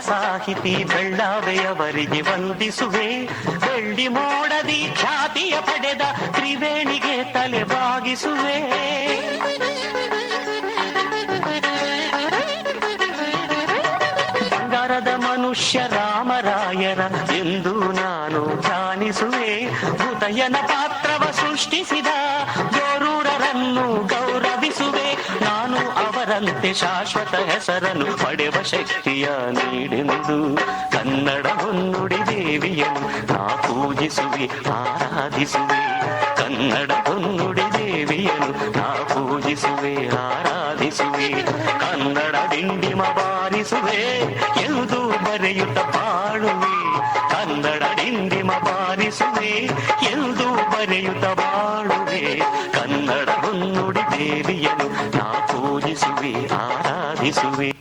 ಸಾಹಿತಿ ಬೆಳ್ಳಾವೆಯವರಿಗೆ ವಂದಿಸುವೆ. ಬೆಳ್ಳಿ ಮೋಡದಿ ಖ್ಯಾತಿಯ ಪಡೆದ ತ್ರಿವೇಣಿಗೆ ತಲೆ ಬಾಗಿಸುವೆ. ಬಂಗಾರದ ಮನುಷ್ಯ ರಾಮರಾಯರ ಎಂದು ನಾನು ಧ್ಯಾನಿಸುವೆ. ಹೃದಯನ ಪಾತ್ರವ ಸೃಷ್ಟಿಸಿದ ಗೋರೂರರನ್ನು ಅವರಂತೆ ಶಾಶ್ವತ ಹೆಸರನ್ನು ಪಡೆವ ಶಕ್ತಿಯ ನೀಡೆಂದು. ಕನ್ನಡ ಹೊನ್ನುಡಿ ದೇವಿಯನ್ನು ನಾ ಪೂಜಿಸುವೆ, ಆರಾಧಿಸುವೆ. ಕನ್ನಡ ಹೊನ್ನುಡಿ ದೇವಿಯನ್ನು ನಾ ಪೂಜಿಸುವೆ, ಆರಾಧಿಸುವೆ. ಕನ್ನಡ ಡಿಂಡಿಮ ಬಾರಿಸುವೆ, ಎಂದು ಬರೆಯುತ್ತ ಬಾಳುವೆ. ಕನ್ನಡ ಡಿಂಡಿಮ ಬಾರಿಸುವೆ, ಎಂದು ಬರೆಯುತ್ತ ಬಾಳುವೆ. ಕನ್ನಡ ಹೊನ್ನುಡಿ ದೇವಿಯನ್ನು ನಾ ಪೂಜಿಸುವೆ ಆರಾಧಿಸುವೆ.